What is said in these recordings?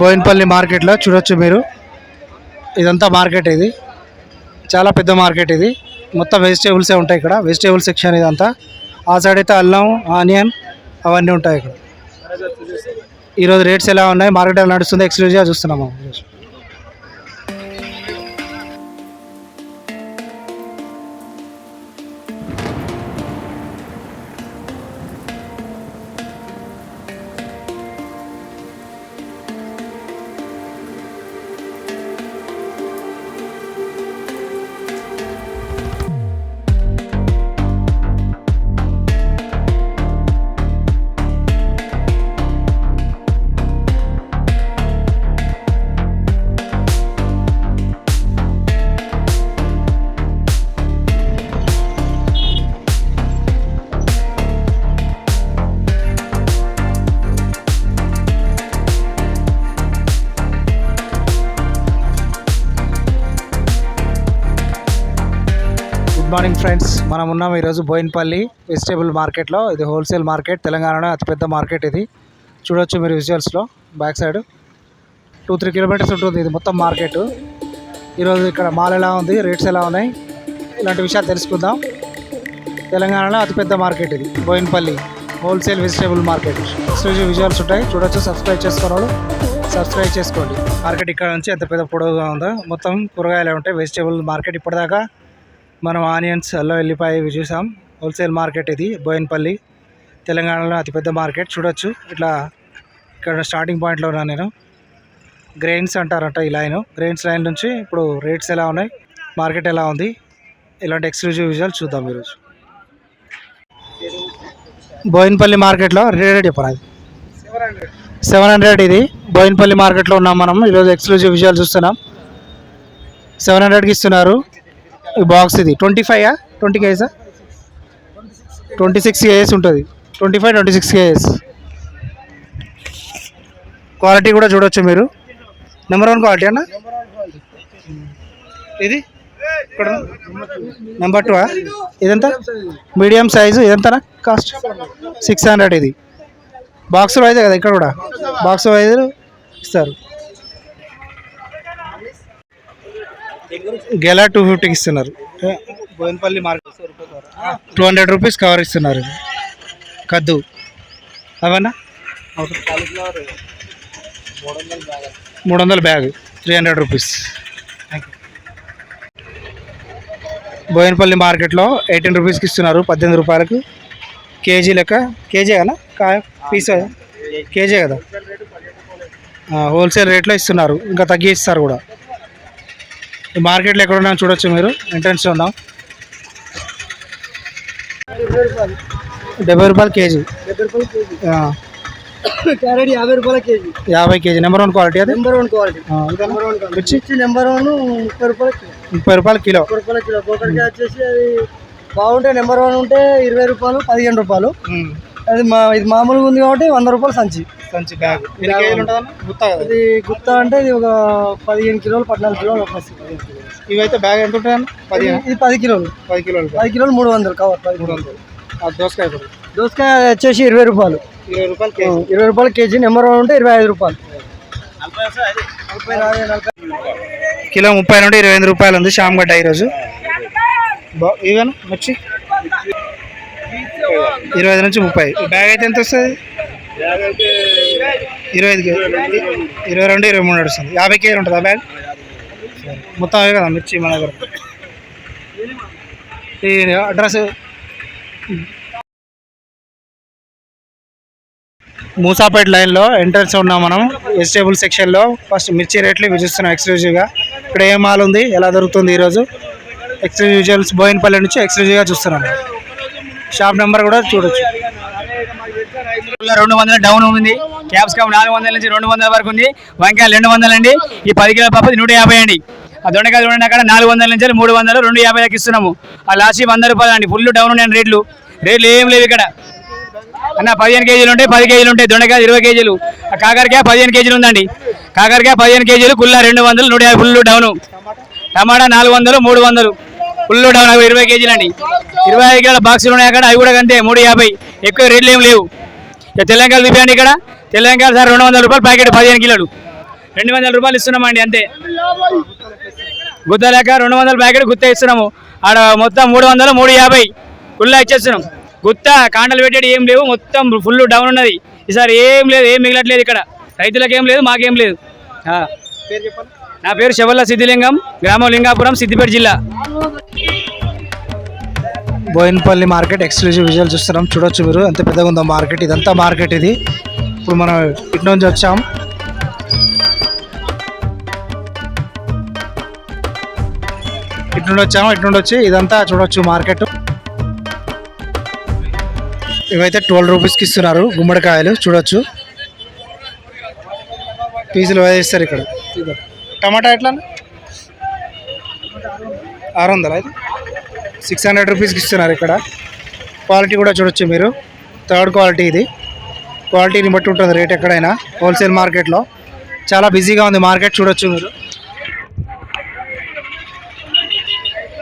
బోయిన్పల్లి మార్కెట్లో చూడొచ్చు మీరు. ఇదంతా మార్కెట్ ఇది. చాలా పెద్ద మార్కెట్ ఇది. మొత్తం వెజిటేబుల్సే ఉంటాయి ఇక్కడ. వెజిటేబుల్ సెక్షన్ ఇదంతా. ఆ సైడ్ అయితే అల్లం ఆనియన్ అవన్నీ ఉంటాయి ఇక్కడ. ఈరోజు రేట్స్ ఎలా ఉన్నాయి? మార్కెట్ ఎలా నడుస్తుంది? ఎక్స్క్లూజివ్గా చూస్తున్నాము. గుడ్ మార్నింగ్ ఫ్రెండ్స్ మనం ఉన్నాం ఈరోజు బోయిన్పల్లి వెజిటేబుల్ మార్కెట్లో. ఇది హోల్సేల్ మార్కెట్ తెలంగాణలో అతిపెద్ద మార్కెట్ ఇది. చూడొచ్చు మీరు విజువల్స్లో back side. Two three kilometres ఉంటుంది ఇది మొత్తం మార్కెట్. ఈరోజు ఇక్కడ మాల్ ఎలా ఉంది రేట్స్ ఎలా ఉన్నాయి ఇలాంటి విషయాలు తెలుసుకుందాం. తెలంగాణలో అతిపెద్ద మార్కెట్ ఇది Bowenpally wholesale vegetable market. Exclusive visuals ఉంటాయి చూడొచ్చు సబ్స్క్రైబ్ చేసుకున్నాడు సబ్స్క్రైబ్ చేసుకోండి. మార్కెట్ ఇక్కడ నుంచి ఎంత పెద్ద పొడవుగా ఉందో మొత్తం కూరగాయలు ఉంటాయి వెజిటేబుల్ మార్కెట్ ఇప్పటిదాకా. మనం ఆనియన్స్ అల్లం వెల్లిపాయ ఇవి చూసాం. హోల్సేల్ మార్కెట్ ఇది బోయిన్పల్లి. తెలంగాణలో అతిపెద్ద మార్కెట్ చూడొచ్చు. ఇట్లా ఇక్కడ స్టార్టింగ్ పాయింట్లో ఉన్నాను నేను. గ్రెయిన్స్ అంటారంట ఈ లైన్. గ్రెయిన్స్ లైన్ నుంచి ఇప్పుడు రేట్స్ ఎలా ఉన్నాయి మార్కెట్ ఎలా ఉంది ఇలాంటి ఎక్స్క్లూజివ్ విజువల్ చూద్దాం ఈరోజు. బోయిన్పల్లి మార్కెట్లో రేట్ చెప్పరా? Seven hundred. ఇది. బోయినపల్లి మార్కెట్లో ఉన్నాం మనం. ఈరోజు ఎక్స్క్లూజివ్ విజువల్ చూస్తున్నాం. సెవెన్ హండ్రెడ్కి ఇస్తున్నారు. బాక్స్ ఇది. ట్వంటీ ఫైవ్ ట్వంటీ కేజా ట్వంటీ సిక్స్ కేజెస్ ఉంటుంది. Twenty five twenty six kgs quality కూడా చూడొచ్చు మీరు. నెంబర్ వన్ క్వాలిటీ అన్న? ఇది? ఇక్కడ నెంబర్ టూ ఇదంతా? మీడియం సైజు ఇదంతా కాస్ట్? సిక్స్ హండ్రెడ్ ఇది. బాక్స్ వైజ్ కదా ఇక్కడ కూడా. బాక్స్ వైజ్ ఇస్తారు. గెలా టూ ఫిఫ్టీకి ఇస్తున్నారు. Bowenpally market two hundred rupees cover ఇస్తున్నారు. కద్దు. అవన్నా? మూడు వందల bag. Three hundred rupees. Bowenpally మార్కెట్లో ఎయిటీన్ రూపీస్కి ఇస్తున్నారు పద్దెనిమిది రూపాయలకు. కేజీ లెక్క. కేజీ కదా కాయ? పీస్ కేజీ కదా. హోల్సేల్ రేట్లో ఇస్తున్నారు. ఇంకా తగ్గి ఇస్తారు కూడా. ఈ మార్కెట్లో ఎక్కడ ఉన్నాం చూడొచ్చు మీరు. ఎంట్రన్స్ ఉన్నాం. డెబ్బై రూపాయలు కేజీ. క్యారెట్ యాభై రూపాయల కేజీ. యాభై కేజీ. నెంబర్ వన్ క్వాలిటీ అది? Number one quality number one మిర్చి? నెంబర్ వన్ ముప్పై రూపాయల కిలో. ముప్పై రూపాయలు కిలో. ముప్పై రూపాయల కిలో. ఒకరికి వచ్చేసి అది బాగుంటే నెంబర్ వన్ ఉంటే ఇరవై రూపాయలు పదిహేను రూపాయలు. అది మా ఇది మామూలుగా ఉంది కాబట్టి వంద రూపాయలు సంచి. సంచి బ్యాగ్. ఎన్ని కేజీలు ఉంటుందన్న గుత్తా కదా. ఇది గుత్త అంటే ఇది ఒక పదిహేను కిలోలు పద్నాలుగు కిలోలు. ఇవైతే బ్యాగ్ ఎంత ఉంటాయన్న పదిహేను. ఇది పది కిలోలు. పది కిలోలు పది కిలోలు మూడు వందలు కవర్ పది మూడు. వందలు. దోసకాయ దోసకాయ వచ్చేసి ఇరవై రూపాయలు. ఇరవై రూపాయలు కేజీ. ఇరవై రూపాయలు కేజీ. నెంబర్ వన్ ఉంటే ఇరవై ఐదు రూపాయలు. కిలో ముప్పై నుండి ఇరవై ఎనిమిది రూపాయలు ఉంది శ్యామ్ గడ్డ ఈరోజు. ఇవేనా? మిర్చి? ఇరవై ఐదు నుంచి ముప్పై. బ్యాగ్ అయితే ఎంత వస్తుంది? ఇరవై ఐదు ఇరవై రెండు ఇరవై మూడు నడుస్తుంది. యాభై కేజీలు ఉంటుంది ఆ బ్యాగ్? మొత్తం అవే కదా మిర్చి మన దగ్గర ఈ అడ్రస్? మూసాపేట లైన్లో ఎంట్రన్స్ ఉన్నాం మనం. వెజిటేబుల్ సెక్షన్లో. ఫస్ట్ మిర్చి రేట్లు ఇవి చూస్తున్నాం ఎక్స్క్లూజివ్గా. ఇక్కడ ఏ మాల్ ఉంది? ఎలా దొరుకుతుంది ఈరోజు? ఎక్స్క్లూజివ్స్ బోయినపల్లి నుంచి ఎక్స్క్లూజివ్గా చూస్తున్నాం. షాప్ నెంబర్ కూడా చూడొచ్చు. రెండు వందల డౌన్ ఉంది. క్యాప్సికమ్ నాలుగు వందల నుంచి రెండు వందల వరకు ఉంది. వంకాయలు రెండు వందలు అండి. ఈ పది కిలో పప్పు నూట యాభై అండి. ఆ దొండకాయలు చూడండి అక్కడ నాలుగు వందల నుంచి మూడు వందలు రెండు యాభై దాకా ఇస్తున్నాము. ఆ లాస్ట్ వంద రూపాయలు అండి. ఫుల్ డౌన్ ఉన్నాయండి రేట్లు. రేట్లు ఏం లేవు ఇక్కడ. అన్న పదిహేను కేజీలు ఉంటాయి పది కేజీలు ఉంటాయి. దొండకాయలు ఇరవై కేజీలు. కాకరకాయ పదిహేను కేజీలు ఉందండి. కాకరకాయ పదిహేను కేజీలు కుల్ల రెండు వందలు నూట యాభై ఫుల్ డౌను. టమాటా నాలుగు వందలు మూడు వందలు. ఫుల్ డౌన్ అవి ఇరవై కేజీలు అండి. ఇరవై ఐదు కిలోల బాక్సులు ఉన్నాయి అక్కడ అవి కూడా అంతే మూడు యాభై. ఎక్కువ రేట్లు ఏం లేవు. ఇక తెలంగాణ చూపించండి ఇక్కడ. తెలంగాణ సార్ రెండు వందల రూపాయలు ప్యాకెట్ పదిహేను కిలోలు. రెండు వందల రూపాయలు ఇస్తున్నామండి అంతే. గుత్త లేక రెండు వందల ప్యాకెట్ గుత్త ఇస్తున్నాము. ఆడ మొత్తం మూడు వందలు మూడు యాభై. ఫుల్లా ఇచ్చేస్తున్నాం. గుత్త కాండలు పెట్టేది ఏం లేవు. మొత్తం ఫుల్ డౌన్ ఉన్నది. ఈసారి ఏం లేదు ఏం మిగలట్లేదు ఇక్కడ. రైతులకు ఏం లేదు మాకేం లేదు. నా పేరు శవల్ల సిద్ధిలింగం గ్రామం లింగాపురం సిద్దిపేట జిల్లా. బోయినపల్లి మార్కెట్ ఎక్స్క్లూజివ్ విజువల్ చూస్తున్నాం. చూడొచ్చు మీరు. ఎంత పెద్దగా ఉందో మార్కెట్. ఇదంతా మార్కెట్ ఇది. ఇప్పుడు మనం ఇటు నుంచి వచ్చాం. ఇటు నుండి వచ్చాము ఇటు నుండి వచ్చి ఇదంతా చూడొచ్చు మార్కెట్. ఇవైతే ట్వెల్వ్ రూపీస్కి ఇస్తున్నారు. గుమ్మడికాయలు చూడొచ్చు. పీసులు వేస్తారు ఇక్కడ. టమాటా ఎట్లా ఆరు వందలు అయితే సిక్స్ హండ్రెడ్ రూపీస్కి ఇస్తున్నారు ఇక్కడ. క్వాలిటీ కూడా చూడొచ్చు మీరు. థర్డ్ క్వాలిటీ ఇది. క్వాలిటీని బట్టి ఉంటుంది రేట్ ఎక్కడైనా. హోల్సేల్ మార్కెట్లో చాలా బిజీగా ఉంది మార్కెట్ చూడొచ్చు మీరు.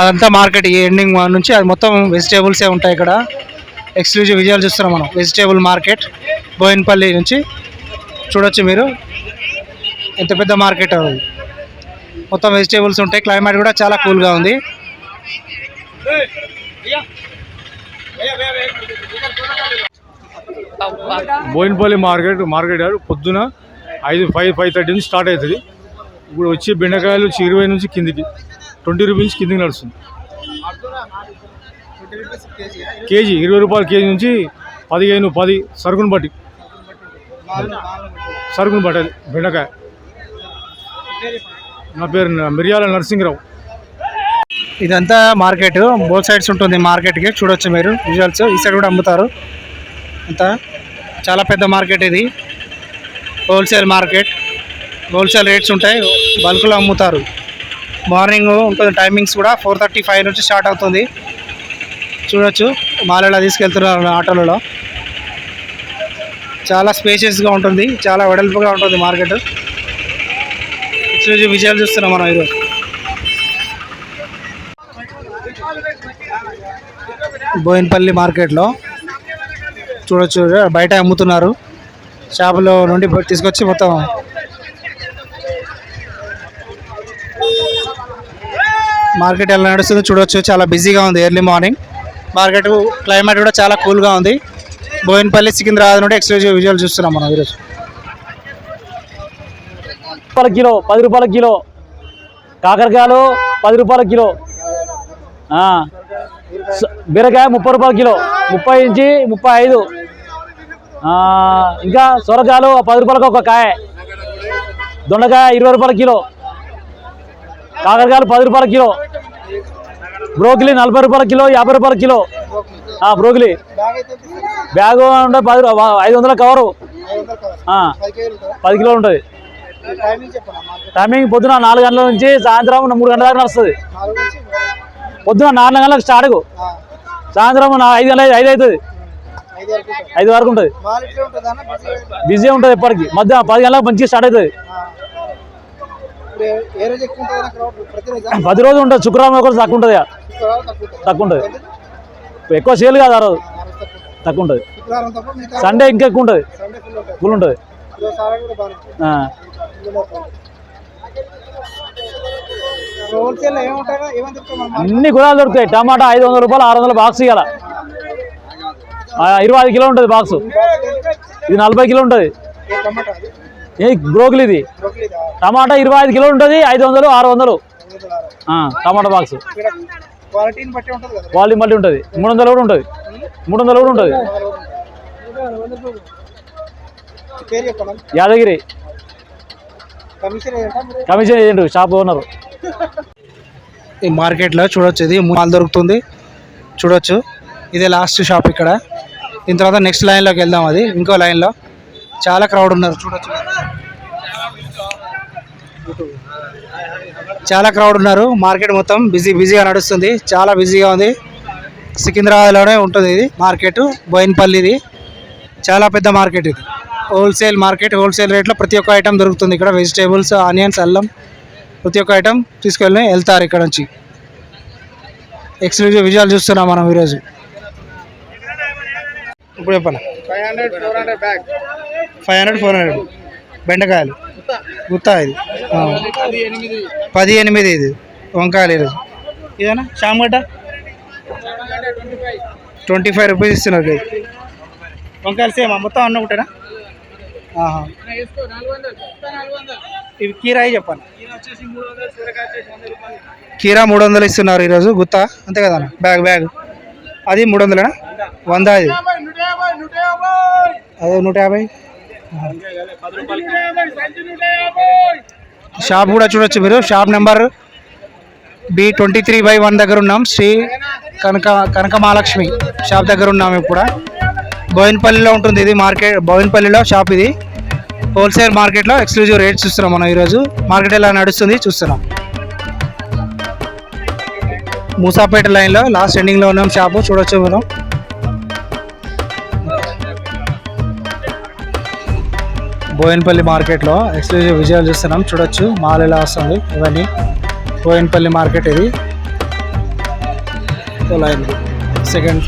అదంతా మార్కెట్ ఈ ఎండింగ్ నుంచి అది మొత్తం వెజిటేబుల్సే ఉంటాయి ఇక్కడ. ఎక్స్క్లూజివ్ విజయాలు చూస్తున్నాం మనం. వెజిటేబుల్ మార్కెట్ బోయినపల్లి నుంచి. చూడొచ్చు మీరు. ఎంత పెద్ద మార్కెట్ అది? మొత్తం వెజిటేబుల్స్ ఉంటాయి. క్లైమేట్ కూడా చాలా కూల్గా ఉంది. బోయినపల్లి మార్కెట్ మార్కెట్ పొద్దున ఐదు ఫైవ్ ఫైవ్ థర్టీ నుంచి స్టార్ట్ అవుతుంది. ఇప్పుడు వచ్చి బెండకాయలు వచ్చి ఇరవై నుంచి కిందికి ట్వంటీ రూపీస్ కిందికి నడుస్తుంది. కేజీ ఇరవై రూపాయలు కేజీ నుంచి పదిహేను పది సరుకును బట్టి. సరుకును బట్టి బెండకాయ. నా పేరు మిర్యాల నరసింహరావు. ఇదంతా మార్కెట్. బోత్ సైడ్స్ ఉంటుంది మార్కెట్కి. చూడొచ్చు మీరు విజువల్స్. ఈ సైడ్ కూడా అమ్ముతారు. అంతా చాలా పెద్ద మార్కెట్ ఇది. Wholesale market. హోల్సేల్ రేట్స్ ఉంటాయి. బల్క్లో అమ్ముతారు. మార్నింగ్ ఉంటుంది టైమింగ్స్ కూడా ఫోర్ థర్టీ ఫైవ్ నుంచి స్టార్ట్ అవుతుంది. చూడొచ్చు. మాలలో తీసుకెళ్తున్నారు ఆటోలలో. చాలా స్పేషియస్గా ఉంటుంది. చాలా వెడల్పుగా ఉంటుంది మార్కెట్. చూసి విజయాలు చూస్తున్నాం మనం ఈరోజు. బోయినపల్లి మార్కెట్లో చూడొచ్చు బయట అమ్ముతున్నారు. షాపులో నుండి తీసుకొచ్చి మొత్తం మార్కెట్ ఎలా నడుస్తుందో చూడొచ్చు. చాలా బిజీగా ఉంది ఎర్లీ మార్నింగ్. మార్కెట్ క్లైమేట్ కూడా చాలా కూల్గా ఉంది. బోయినపల్లి సికింద్రాబాద్ నుండి ఎక్స్క్లూజివ్ విజువల్ చూస్తున్నాం మనం ఈరోజు. రూపాయల కిలో పది రూపాయల కిలో. కాకరకాయలు పది రూపాయల కిలో. బీరకాయ ముప్పై రూపాయల కిలో. ముప్పై ఇంచి ముప్పై ఐదు. ఇంకా సొరకాయలు పది రూపాయలకు ఒక కాయ. దొండకాయ ఇరవై రూపాయల కిలో. కాకరకాయలు పది రూపాయల కిలో. బ్రోకిలీ నలభై రూపాయల కిలో యాభై రూపాయల కిలో. ఆ, బ్రోకిలీ. బ్యాగ్ ఉంటే పది ఐదు వందల కవరు. పది కిలోలు ఉంటుంది. టైమింగ్ పొద్దున నాలుగు గంటల నుంచి సాయంత్రం మూడు గంటల దాకా వస్తుంది పొద్దున నాలుగు గంటలకు స్టార్ట్ సాయంత్రం ఐదు గంటల ఐదు అవుతుంది ఐదు వరకు ఉంటుంది. బిజీ ఉంటుంది? ఎప్పటికి. మధ్య పది గంటలకు మంచిగా స్టార్ట్ అవుతుంది పది రోజులు ఉంటుంది శుక్రవారం ఒకటి తక్కువ ఉంటుంది. తక్కువ ఉంటుంది. ఎక్కువ సేల్ కాదు ఆ రోజు. తక్కువ ఉంటుంది. సండే ఇంకా ఎక్కువ ఉంటుంది. ఫుల్ ఉంటుంది. అన్ని గుణాలు దొరుకుతాయి. టమాటా ఐదు వందల రూపాయలు ఆరు వందల బాక్స్ ఇవ్వాల ఇరవై ఐదు కిలో ఉంటుంది బాక్స్ ఇది నలభై కిలో ఉంటుంది. ఏ బ్రోకులు ఇది? టమాటా ఇరవై ఐదు కిలో ఉంటుంది ఐదు వందలు ఆరు వందలు. టమాటా బాక్స్ ఇక్కడ క్వాలిటీని బట్టి ఉంటుంది. మూడు వందలు కూడా ఉంటుంది. మూడు వందలు కూడా ఉంటుంది. Yadagiri. Commission agent shop owner ఈ మార్కెట్లో చూడొచ్చు ఇది మాల్ దొరుకుతుంది. చూడొచ్చు. ఇదే లాస్ట్ షాప్ ఇక్కడ. దీని తర్వాత నెక్స్ట్ లైన్లోకి వెళ్దాం అది ఇంకో లైన్లో చాలా క్రౌడ్ ఉన్నారు చూడొచ్చు. చాలా క్రౌడ్ ఉన్నారు మార్కెట్ మొత్తం బిజీ బిజీగా నడుస్తుంది. చాలా బిజీగా ఉంది. సికింద్రాబాద్లోనే ఉంటుంది ఇది మార్కెట్ బోయినపల్లి ఇది చాలా పెద్ద మార్కెట్ ఇది. హోల్సేల్ మార్కెట్ హోల్సేల్ రేట్లో ప్రతి ఒక్క ఐటమ్ దొరుకుతుంది. ఇక్కడ వెజిటేబుల్స్ ఆనియన్స్ అల్లం ప్రతి ఒక్క ఐటమ్ తీసుకెళ్ళి వెళ్తారు ఇక్కడ నుంచి. ఎక్స్క్లూజివ్ విజయాలు చూస్తున్నాం మనం ఈరోజు. ఇప్పుడు చెప్పాలి five hundred four hundred bag five hundred four hundred బెండకాయలు. గుత్తా ఇది. పది ఎనిమిది ఇది. వంకాయలు ఈరోజు. ఇదేనా? చామగడ్డ ట్వంటీ ఫైవ్ రూపీస్ ఇస్తున్నారు. వంకాయలు సేమ్ మొత్తం అన్న ఒకటేనా? ఇవి కీరాయి చెప్పండి. కీరా మూడు వందలు ఇస్తున్నారు ఈరోజు గుత్తా? అంతే కదా అన్న? Bag bag. అది మూడు వందలేనా వంద అది. అదే నూట యాభై? షాప్ కూడా చూడొచ్చు మీరు. Shop number B twenty three by one దగ్గర ఉన్నాం. శ్రీ కనక కనక మహాలక్ష్మి షాప్ దగ్గర ఉన్నాం ఇప్పుడు. బోయినపల్లిలో ఉంటుంది ఇది మార్కెట్ బోయిన్పల్లిలో షాప్ ఇది. హోల్సేల్ మార్కెట్లో ఎక్స్క్లూజివ్ రేట్స్ చూస్తున్నాం మనం ఈరోజు. మార్కెట్ ఎలా నడుస్తుంది చూస్తున్నాం. మూసాపేట లైన్లో లాస్ట్ ఎండింగ్లో ఉన్నాం షాపు చూడొచ్చు మనం. బోయన్పల్లి మార్కెట్లో ఎక్స్క్లూజివ్ విజయాలు చూస్తున్నాం చూడొచ్చు. మాల్ ఎలా వస్తుంది ఇవన్నీ. బోయన్పల్లి మార్కెట్ ఇది. Line second